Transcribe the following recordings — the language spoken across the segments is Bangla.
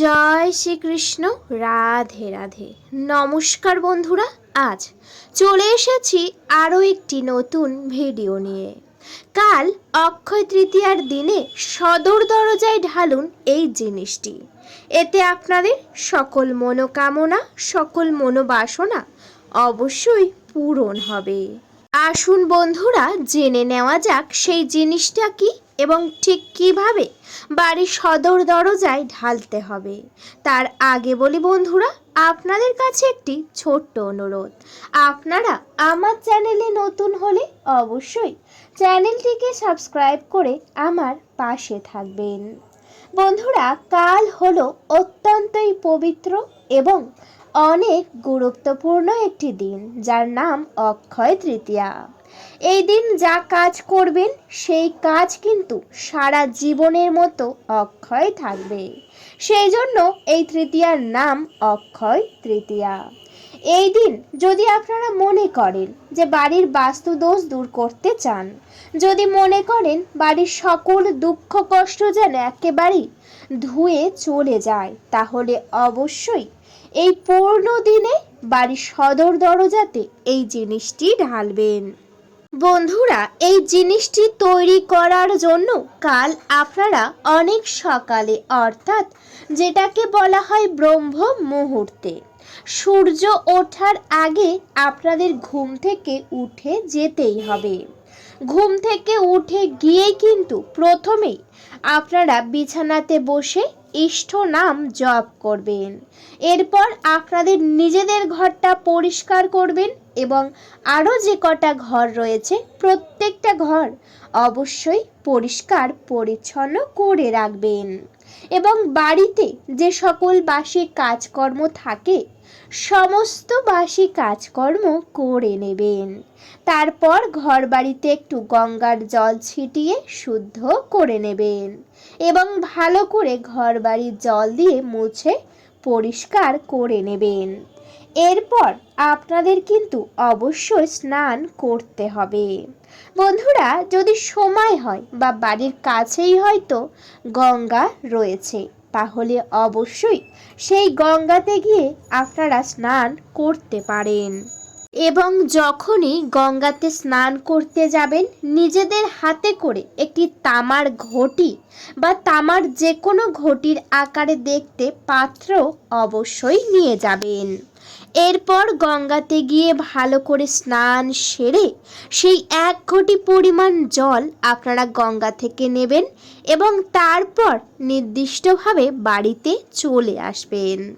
জয় শ্রীকৃষ্ণ, রাধে রাধে। নমস্কার বন্ধুরা, আজ চলে এসেছি আরও একটি নতুন ভিডিও নিয়ে। কাল অক্ষয় তৃতীয়ার দিনে সদর দরজায় ঢালুন এই জিনিসটি। এতে আপনাদের সকল মনোকামনা, সকল মনোবাসনা অবশ্যই পূরণ হবে। আসুন বন্ধুরা, জেনে নেওয়া যাক সেই জিনিসটা কি। এবং ঠিক কীভাবে বাড়ির সদর দরজায় ঢালতে হবে। তার আগে বলি বন্ধুরা, আপনাদের কাছে একটি ছোট্ট অনুরোধ। আপনারা আমার চ্যানেলে নতুন হলে অবশ্যই চ্যানেলটিকে সাবস্ক্রাইব করে আমার পাশে থাকবেন। বন্ধুরা, কাল হলো অত্যন্তই পবিত্র এবং অনেক গুরুত্বপূর্ণ একটি দিন, যার নাম অক্ষয় তৃতীয়া। এই দিন যা কাজ করবেন, সেই কাজ কিন্তু সারা জীবনের মতো অক্ষয় থাকবে। সেই জন্য এই তৃতীয়ার নাম অক্ষয় তৃতীয়া। এই দিন যদি আপনারা মনে করেন যে বাড়ির বাস্তু দোষ দূর করতে চান, যদি মনে করেন বাড়ির সকল দুঃখ কষ্ট যেন একেবারেই ধুয়ে চলে যায়, তাহলে অবশ্যই এই পূর্ণ দিনে বাড়ির সদর দরজাতে এই জিনিসটি ঢালবেন। বন্ধুরা, এই জিনিসটি তৈরি করার জন্য কাল আপনারা অনেক সকালে, অর্থাৎ যেটাকে বলা হয় ব্রহ্ম মুহূর্তে, সূর্য ওঠার আগে আপনাদের ঘুম থেকে উঠে যেতেই হবে। ঘুম থেকে উঠে গিয়ে কিন্তু প্রথমেই আপনারা বিছানাতে বসে ইষ্ট নাম জপ করবেন। এরপর আপনাদের নিজেদের ঘরটা পরিষ্কার করবেন এবং আরও যে কটা ঘর রয়েছে, প্রত্যেকটা ঘর অবশ্যই পরিষ্কার, পরিচ্ছন্ন করে রাখবেন। এবং বাড়িতে যে সকল বাসি কাজকর্ম থাকে, সমস্ত বাসি কাজকর্ম করে নেবেন। তারপর ঘর বাড়িতে একটু গঙ্গার জল ছিটিয়ে শুদ্ধ করে নেবেন এবং ভালো করে ঘর বাড়ির জল দিয়ে মুছে পরিষ্কার করে নেবেন। এরপর আপনাদের কিন্তু অবশ্যই স্নান করতে হবে। বন্ধুরা, যদি সময় হয় বা বাড়ির কাছেই হয়তো গঙ্গা রয়েছে, তাহলে অবশ্যই সেই গঙ্গাতে গিয়ে আপনারা স্নান করতে পারেন। এবং যখনই গঙ্গাতে স্নান করতে যাবেন, নিজেদের হাতে করে একটি তামার ঘটি বা তামার যে কোনো ঘটির আকারে দেখতে পাত্র অবশ্যই নিয়ে যাবেন। এরপর গঙ্গাতে গিয়ে ভালো করে স্নান সেরে সেই এক ঘটি পরিমাণ জল আপনারা গঙ্গা থেকে নেবেন এবং তারপর নির্দিষ্টভাবে বাড়িতে চলে আসবেন।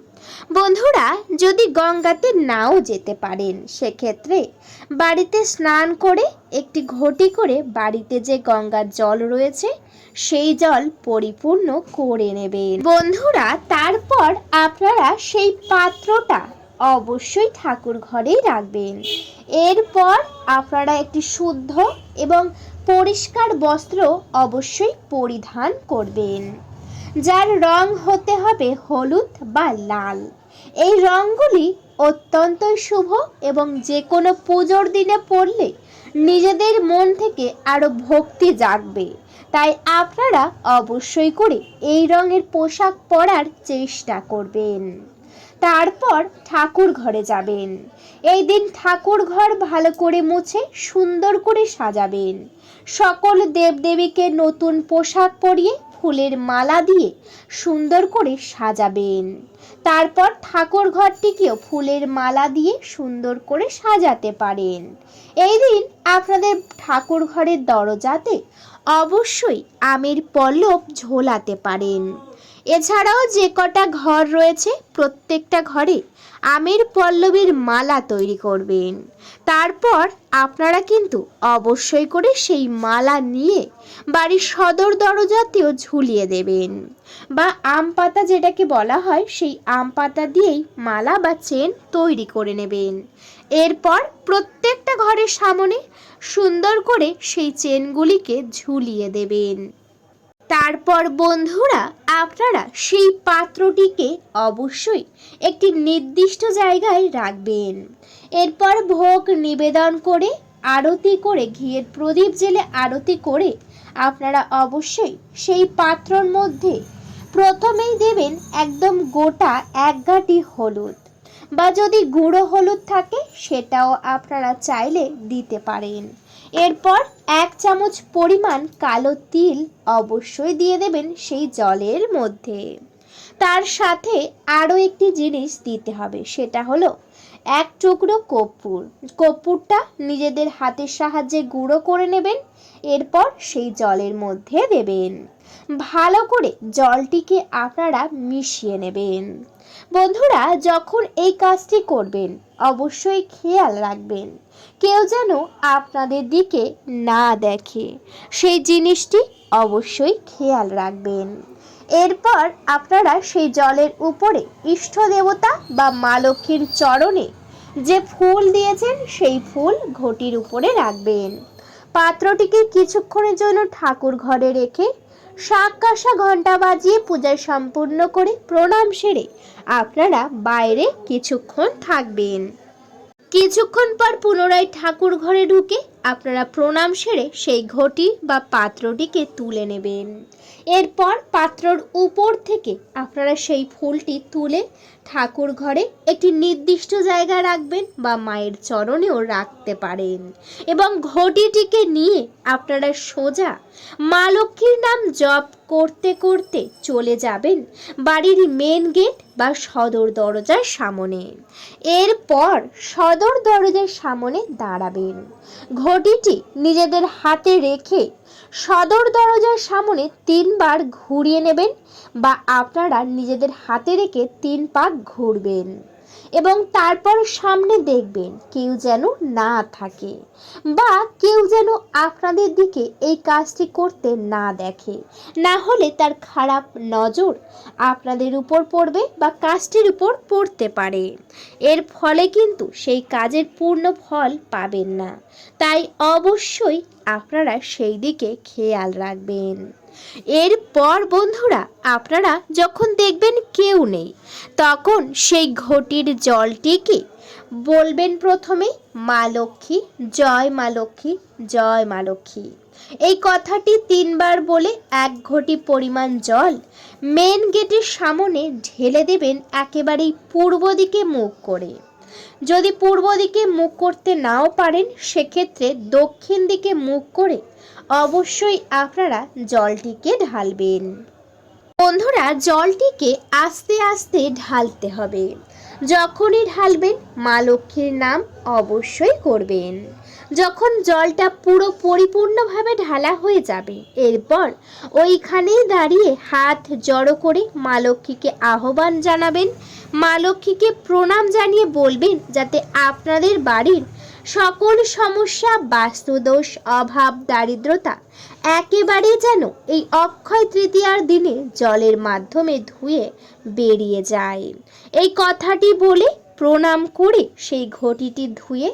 বন্ধুরা, যদি গঙ্গাতে নাও যেতে পারেন, সেক্ষেত্রে বাড়িতে স্নান করে একটি ঘটি করে বাড়িতে যে গঙ্গার জল রয়েছে, সেই জল পরিপূর্ণ করে নেবেন। বন্ধুরা, তারপর আপনারা সেই পাত্রটা অবশ্যই ঠাকুর ঘরেই রাখবেন। এরপর আপনারা একটি শুদ্ধ এবং পরিষ্কার বস্ত্র অবশ্যই পরিধান করবেন। যার রং হতে হবে হলুদ বা লাল। এই রঙগুলি অত্যন্ত শুভ এবং যে কোনো পুজোর দিনে পরলে নিজেদের মন থেকে আরও ভক্তি জাগবে। তাই আপনারা অবশ্যই করে এই রঙের পোশাক পরার চেষ্টা করবেন। তারপর ঠাকুর ঘরে যাবেন। এই দিন ঠাকুর ঘর ভালো করে মুছে, সুন্দর করে সাজাবেন। সকল দেবদেবীকে নতুন পোশাক পরিয়ে, ফুলের মালা দিয়ে সুন্দর করে সাজাবেন। তারপর ঠাকুর ঘরটিকেও ফুলের মালা দিয়ে সুন্দর করে সাজাতে পারেন। এই দিন আপনাদের ঠাকুর ঘরের দরজাতে অবশ্যই আমের পল্লব ঝোলাতে পারেন। এছাড়াও যে কটা ঘর রয়েছে প্রত্যেকটা ঘরে আমের পল্লবীর মালা তৈরি করবেন। তারপর আপনারা কিন্তু অবশ্যই করে সেই মালা নিয়ে বাড়ির সদর দরজাতেও ঝুলিয়ে দেবেন। বা আম পাতা যেটাকে বলা হয় সেই আম পাতা দিয়েই মালা বা চেন তৈরি করে নেবেন। এরপর প্রত্যেকটা ঘরের সামনে সুন্দর করে সেই চেনগুলিকে ঝুলিয়ে দেবেন। তারপর বন্ধুরা, আপনারা সেই পাত্রটিকে অবশ্যই একটি নির্দিষ্ট জায়গায় রাখবেন। এরপর ভোগ নিবেদন করে, আরতি করে, ঘিয়ের প্রদীপ জেলে আরতি করে, আপনারা অবশ্যই সেই পাত্রর মধ্যে প্রথমেই দেবেন একদম গোটা এক গাঁটি হলুদ। বা যদি গুঁড়ো হলুদ থাকে, সেটাও আপনারা চাইলে দিতে পারেন। এরপর এক চামচ পরিমাণ কালো তিল অবশ্যই দিয়ে দেবেন সেই জলের মধ্যে। তার সাথে আরও একটি জিনিস দিতে হবে, সেটা হলো এক টুকরো কর্পূর। কর্পূরটা নিজেদের হাতের সাহায্যে গুঁড়ো করে নেবেন, এরপর সেই জলের মধ্যে দেবেন। ভালো করে জলটিকে আপনারা মিশিয়ে নেবেন। বন্ধুরা, যখন এই কাজটি করবেন, অবশ্যই খেয়াল রাখবেন, কেউ যেন আপনাদের দিকে না দেখে। সেই জিনিসটি অবশ্যই খেয়াল রাখবেন। এরপর আপনারা সেই জলের উপরে ইষ্ট দেবতা বা মা লক্ষ্মীর চরণে যে ফুল দিয়েছেন, সেই ফুল ঘটির উপরে রাখবেন। পাত্রটিকে কিছুক্ষণের জন্য ঠাকুর ঘরে রেখে শাক কাঁসা ঘণ্টা বাজিয়ে পূজা সম্পূর্ণ করে প্রণাম সেরে আপনারা বাইরে কিছুক্ষণ থাকবেন। কিছুক্ষণ পর পুনরায় ঠাকুর ঘরে ঢুকে আপনারা প্রণাম সেরে সেই ঘটি বা পাত্রটিকে তুলে নেবেন। এরপর পাত্রর উপর থেকে আপনারা সেই ফুলটি তুলে ঠাকুর ঘরে একটি নির্দিষ্ট জায়গায় রাখবেন বা মায়ের চরণেও রাখতে পারেন। এবং ঘটিটিকে নিয়ে আপনারা সোজা মা লক্ষ্মীর নাম জপ করতে করতে চলে যাবেন বাড়ির মেন গেট বা সদর দরজার সামনে। এরপর সদর দরজার সামনে দাঁড়াবেন। ঘটিটি নিজেদের হাতে রেখে সদর দরজার সামনে তিনবার ঘুরিয়ে নেবেন বা আপনারা নিজেদের হাতে রেখে তিন পাক ঘুরবেন এবং তারপর সামনে দেখবেন কেউ যেন না থাকে বা কেউ যেন আপনাদের দিকে এই কাজটি করতে না দেখে। না হলে তার খারাপ নজর আপনাদের উপর পড়বে বা কাজটির উপর পড়তে পারে। এর ফলে কিন্তু সেই কাজের পূর্ণ ফল পাবেন না। তাই অবশ্যই আপনারা সেই দিকে খেয়াল রাখবেন। এরপর বন্ধুরা, আপনারা যখন দেখবেন কেউ নেই, তখন সেই ঘটির জলটিকে বলবেন প্রথমে, মা লক্ষ্মী, জয় মা লক্ষ্মী, জয় মা লক্ষ্মী। এই কথাটি তিনবার বলে এক ঘটি পরিমাণ জল মেন গেটের সামনে ঢেলে দেবেন, একেবারেই পূর্ব দিকে মুখ করে। যদি পূর্ব দিকে মুখ করতে নাও পারেন, সেক্ষেত্রে দক্ষিণ দিকে মুখ করে অবশ্যই আপনারা জলটিকে ঢালবেন। বন্ধুরা, জলটিকে আস্তে আস্তে ঢালতে হবে। যখনই ঢালবেন, মা লক্ষ্মীর নাম অবশ্যই করবেন। যখন জলটা পুরো পরিপূর্ণভাবে ঢালা হয়ে যাবে, এরপর ওইখানেই দাঁড়িয়ে হাত জড়ো করে মা লক্ষ্মীকে আহ্বান জানাবেন। মা লক্ষ্মীকে প্রণাম জানিয়ে বলবেন যাতে আপনাদের বাড়ির সকল সমস্যা, বাস্তুদোষ, অভাব, দারিদ্রতা একেবারে যেন এই অক্ষয় তৃতীয়ার দিনে জলের মাধ্যমে ধুয়ে বেরিয়ে যায়। এই কথাটি বলে প্রণাম করে সেই ঘটিটি ধুয়ে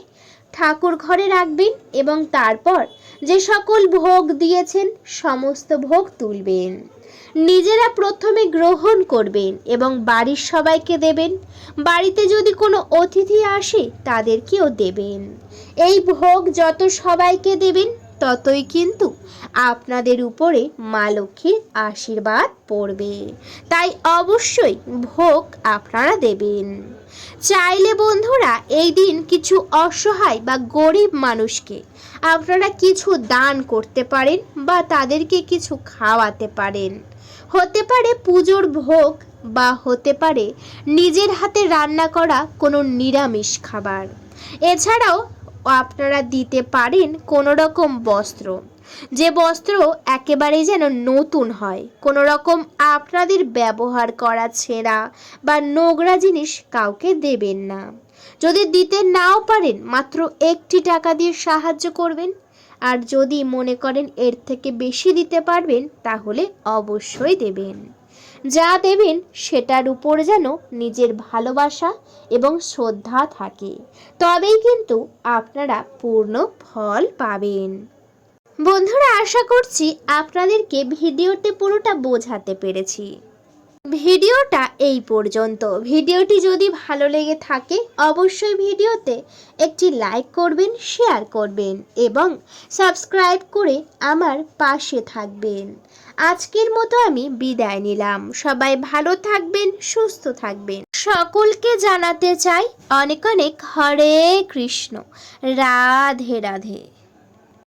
ঠাকুর ঘরে রাখবেন এবং তারপর যে সকল ভোগ দিয়েছেন, সমস্ত ভোগ তুলবেন। নিজেরা প্রথমে গ্রহণ করবেন এবং বাড়ির সবাইকে দেবেন। বাড়িতে যদি কোনো অতিথি আসে, তাদেরকেও দেবেন। এই ভোগ যত সবাইকে দেবেন, ততই কিন্তু আপনাদের উপরে মা লক্ষ্মীর আশীর্বাদ পড়বে। তাই অবশ্যই ভোগ আপনারা দেবেন। চাইলে বন্ধুরা, এই দিন কিছু অসহায় বা গরিব মানুষকে আপনারা কিছু দান করতে পারেন বা তাদেরকে কিছু খাওয়াতে পারেন। হতে পারে পুজোর ভোগ বা হতে পারে নিজের হাতে রান্না করা কোনো নিরামিষ খাবার। এছাড়াও আপনারা দিতে পারেন কোনো রকম বস্ত্র। যে বস্ত্র একেবারেই যেন নতুন হয়। কোনো রকম আপনাদের ব্যবহার করা ছেঁড়া বা নোংরা জিনিস কাউকে দেবেন না। যদি দিতে নাও পারেন, মাত্র একটি টাকা দিয়ে সাহায্য করবেন। আর যদি মনে করেন এর থেকে বেশি দিতে পারবেন, তাহলে অবশ্যই দেবেন। যা দেবেন, সেটার উপর যেন নিজের ভালোবাসা এবং শ্রদ্ধা থাকে। তবেই কিন্তু আপনারা পূর্ণ ফল পাবেন। বন্ধুরা, আশা করছি আপনাদেরকে ভিডিওতে পুরোটা বোঝাতে পেরেছি। ভিডিওটা এই পর্যন্ত। ভিডিওটি যদি ভালো লেগে থাকে, অবশ্যই ভিডিওতে একটি লাইক করবেন, শেয়ার করবেন এবং সাবস্ক্রাইব করে আমার পাশে থাকবেন। আজকের মতো আমি বিদায় নিলাম। সবাই ভালো থাকবেন, সুস্থ থাকবেন। সকলকে জানাতে চাই অনেক অনেক হরে কৃষ্ণ। রাধে রাধে।